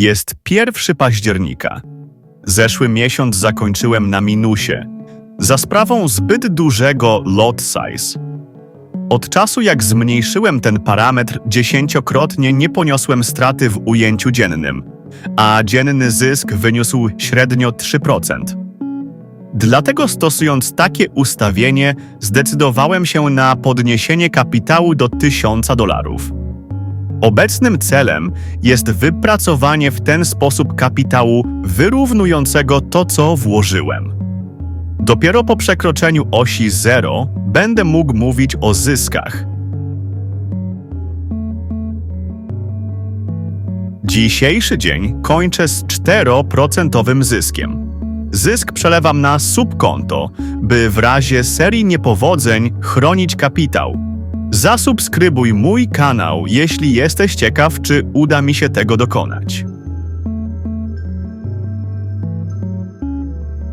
Jest 1 października. Zeszły miesiąc zakończyłem na minusie, za sprawą zbyt dużego lot size. Od czasu jak zmniejszyłem ten parametr dziesięciokrotnie nie poniosłem straty w ujęciu dziennym, a dzienny zysk wyniósł średnio 3%. Dlatego stosując takie ustawienie, zdecydowałem się na podniesienie kapitału do 1000 dolarów. Obecnym celem jest wypracowanie w ten sposób kapitału wyrównującego to, co włożyłem. Dopiero po przekroczeniu osi 0 będę mógł mówić o zyskach. Dzisiejszy dzień kończę z 4% zyskiem. Zysk przelewam na subkonto, by w razie serii niepowodzeń chronić kapitał. Zasubskrybuj mój kanał, jeśli jesteś ciekaw, czy uda mi się tego dokonać.